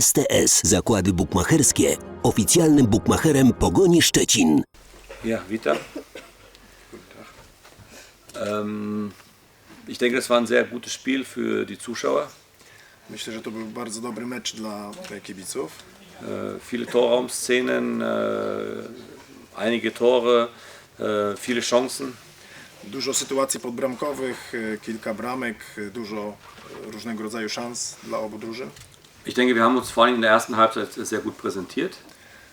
STS Zakłady Bukmacherskie, oficjalnym bukmacherem Pogoni Szczecin. Ja, witam. Guten Tag. Ähm, ich denke, das war ein sehr gutes Spiel für die Zuschauer. Myślę, że to był bardzo dobry mecz dla kibiców. Äh, viele Torraumszenen, äh, einige Tore, äh, viele Chancen. Dużo sytuacji podbramkowych, kilka bramek, dużo różnego rodzaju szans dla obu drużyn. Ich denke, wir haben uns vor allem in der ersten Halbzeit sehr gut präsentiert.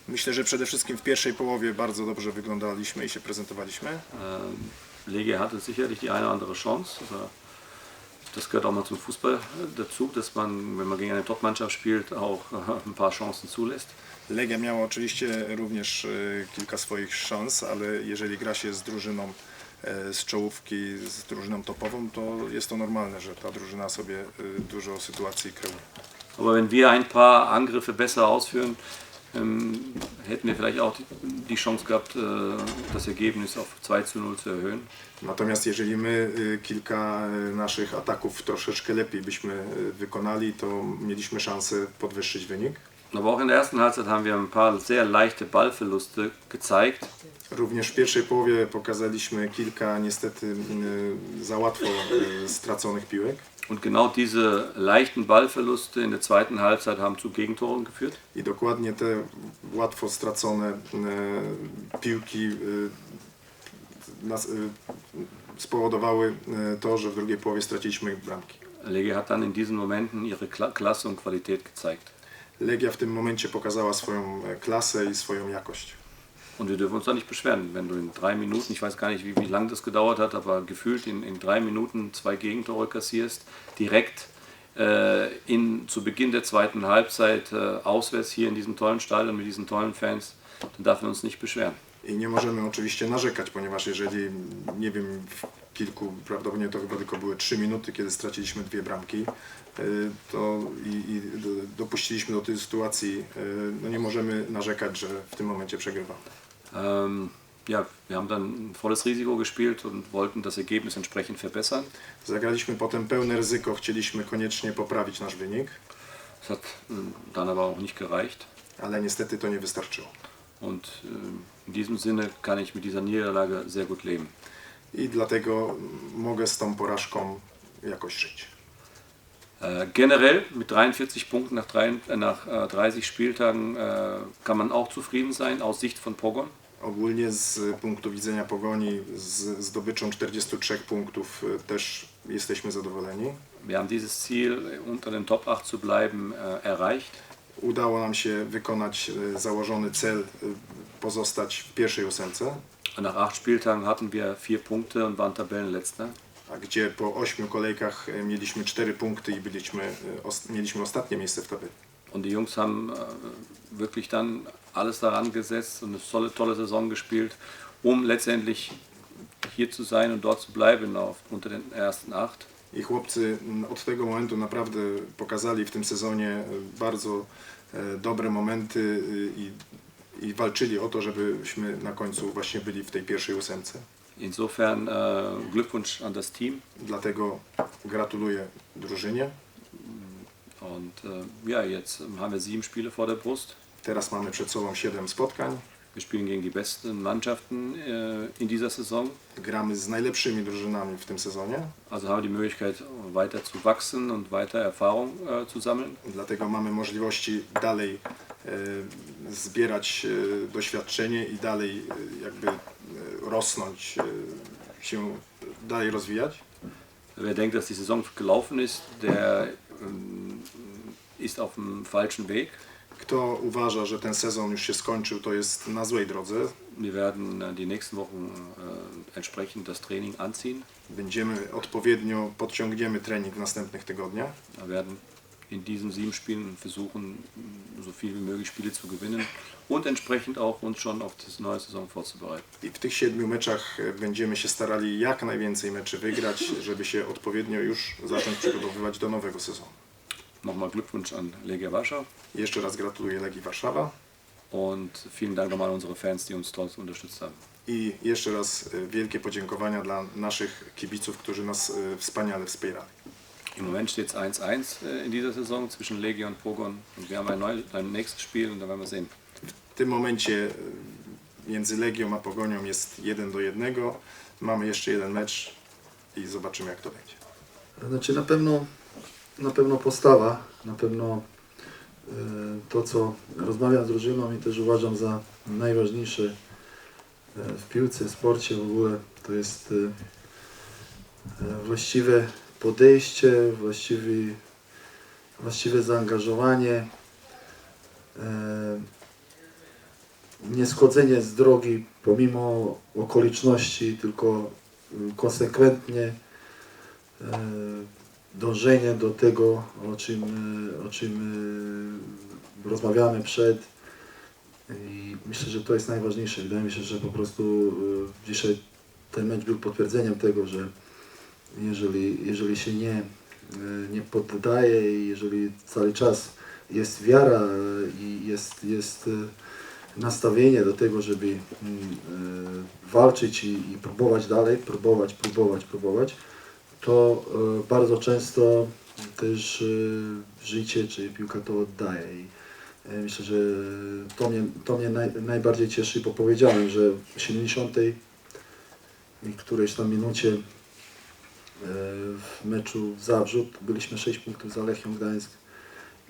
Myślę, że przede wszystkim w pierwszej połowie bardzo dobrze wyglądaliśmy i się prezentowaliśmy. Ähm, Legia hatte sicherlich die eine oder andere Chance. Aber das gehört auch mal zum Fußball dazu, dass man, wenn man gegen eine Top-Mannschaft spielt, auch äh, ein paar Chancen zulässt. Legia miała oczywiście również e, kilka swoich szans, ale jeżeli gra się z drużyną e, z czołówki, z drużyną topową, to jest to normalne, że ta drużyna sobie e, dużo sytuacji kreuje. Aber wenn wir ein paar Angriffe besser ausführen, ähm, hätten wir vielleicht auch die, Chance gehabt, äh, das Ergebnis auf 2 zu 0 zu erhöhen. Natomiast jeżeli my y, kilka y, naszych ataków troszeczkę lepiej byśmy y, wykonali, to mieliśmy szansę podwyższyć wynik. Aber auch in der ersten Halbzeit haben wir ein paar sehr leichte Ballverluste gezeigt. Również w pierwszej połowie pokazaliśmy kilka niestety za łatwo straconych piłek. Und genau diese leichten Ballverluste in der zweiten Halbzeit haben zu Gegentoren geführt. I dokładnie te łatwo stracone y, piłki nas, y, spowodowały to, że w drugiej połowie straciliśmy bramki. Legia hat dann in diesen Momenten ihre Kla Klasse und Qualität gezeigt. Legia w tym momencie pokazała swoją e, klasę i swoją jakość. Und wir dürfen uns da nicht beschweren, wenn du in drei Minuten, ich weiß gar nicht, wie, wie lange das gedauert hat, aber gefühlt in, in drei Minuten zwei Gegentore kassierst, direkt äh, in, zu Beginn der zweiten Halbzeit äh, auswärts hier in diesem tollen Stadion mit diesen tollen Fans, dann darf man uns nicht beschweren. I nie możemy oczywiście narzekać, ponieważ jeżeli, nie wiem, w kilku, prawdopodobnie to chyba tylko były 3 minuty, kiedy straciliśmy dwie bramki, y, to i, i do- dopuściliśmy do tej sytuacji, y, no nie możemy narzekać, że w tym momencie przegrywamy. Ähm, ja, wir haben dann ein volles Risiko gespielt und wollten das Ergebnis entsprechend verbessern. Zagraliśmy potem pełne ryzyko, chcieliśmy koniecznie poprawić nasz wynik, Das hat ähm, dann aber auch nicht gereicht. ale niestety to nie wystarczyło. Und ähm, in diesem Sinne kann ich mit dieser Niederlage sehr gut leben. I dlatego mogę z tą porażką jakoś żyć. Äh, generell mit 43 Punkten nach, drei, äh, nach äh, 30 Spieltagen kann man auch zufrieden sein aus Sicht von Pogon. Ogólnie z punktu widzenia pogoni z zdobyczą 43 punktów y, też jesteśmy zadowoleni. Wir haben dieses Ziel, unter den Top 8 zu bleiben, äh, erreicht. Udało nam się wykonać e, założony cel, e, pozostać w pierwszej ósemce, Nach acht Spieltagen hatten wir vier Punkte und waren Tabellenletzter. a gdzie po ośmiu kolejkach e, mieliśmy cztery punkty i byliśmy, e, mieliśmy ostatnie miejsce w tabeli. Und die Jungs haben wirklich dann alles daran gesetzt und eine tolle, tolle Saison gespielt, um letztendlich hier zu sein und dort zu bleiben auf, unter den ersten acht. I chłopcy m, od tego momentu naprawdę pokazali w tym sezonie e, bardzo e, dobre momenty e, i, i walczyli o to, żebyśmy na końcu właśnie byli w tej pierwszej ósemce. Insofern äh, Glückwunsch an das Team. Dlatego gratuluję drużynie. Und äh, ja, jetzt haben wir sieben Spiele vor der Brust. Teraz mamy przed sobą siedem spotkań. Wir spielen gegen die besten Mannschaften äh, in dieser Saison. Gramy z najlepszymi drużynami w tym sezonie. Also haben die Möglichkeit, weiter zu wachsen und weiter Erfahrung äh, zu sammeln. Dlatego mamy możliwości dalej e, zbierać e, doświadczenie i dalej e, jakby rosnąć, się dalej rozwijać. Wer denkt, dass die Saison gelaufen ist, der ähm, ist auf dem falschen Weg. Kto uważa, że ten sezon już się skończył, to jest na złej drodze. Wir werden äh, die nächsten Wochen äh, entsprechend das Training anziehen. Będziemy odpowiednio, podciągniemy trening w następnych tygodniach. Wir werden in diesen sieben Spielen versuchen, so viel wie möglich Spiele zu gewinnen und entsprechend auch uns schon auf die neue Saison vorzubereiten. I w tych siedmiu meczach e, będziemy się starali jak najwięcej meczy wygrać, żeby się odpowiednio już zacząć przygotowywać do nowego sezonu. Nochmal Glückwunsch an Legia Warschau Jeszcze raz gratuluję Legii Warszawa und vielen Dank nochmal an unsere Fans, die uns toll unterstützt haben. i jeszcze raz e, wielkie podziękowania dla naszych kibiców, którzy nas e, wspaniale wspierali. Im Moment steht es 1-1 äh, in dieser Saison zwischen Legia und Pogon. Und wir haben ein, neu, ein nächstes Spiel und da werden wir sehen. W tym momencie między Legią a Pogonią jest 1 do 1. Mamy jeszcze jeden mecz i zobaczymy jak to będzie. Znaczy na pewno, na pewno postawa, na pewno e, to, co rozmawiam z drużyną i też uważam za najważniejsze e, w piłce, w sporcie w ogóle, to jest e, właściwe podejście, właściwe zaangażowanie, e, nieschodzenie z drogi pomimo okoliczności, tylko konsekwentnie dążenie do tego, o czym, e, o czym e, rozmawiamy przed. I myślę, że to jest najważniejsze. Wydaje mi się, że po prostu e, dzisiaj ten mecz był potwierdzeniem tego, że jeżeli, jeżeli się nie, nie poddaje i jeżeli cały czas jest wiara i jest, jest nastawienie do tego, żeby mm, walczyć i, i próbować dalej, próbować, próbować, próbować, to e, bardzo często też e, życie czy piłka to oddaje. I e, myślę, że to mnie, to mnie naj, najbardziej cieszy, bo powiedziałem, że w 70 i którejś tam minucie w meczu w Zabrzu byliśmy 6 punktów za Lechią Gdańsk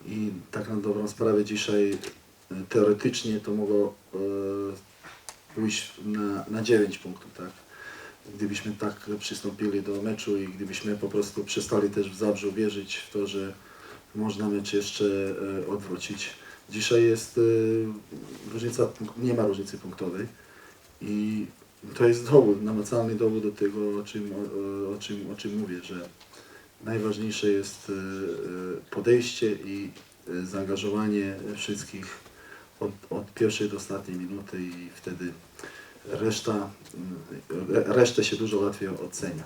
i tak na dobrą sprawę dzisiaj teoretycznie to mogło pójść na, na 9 punktów, tak? Gdybyśmy tak przystąpili do meczu i gdybyśmy po prostu przestali też w Zabrzu wierzyć w to, że można mecz jeszcze e, odwrócić. Dzisiaj jest e, różnica, nie ma różnicy punktowej i to jest dowód, namacalny dowód do tego, o czym, o, czym, o czym mówię, że najważniejsze jest e, podejście i zaangażowanie wszystkich od, od pierwszej do ostatniej minuty i wtedy reszta, mm, re- resztę się dużo łatwiej ocenia.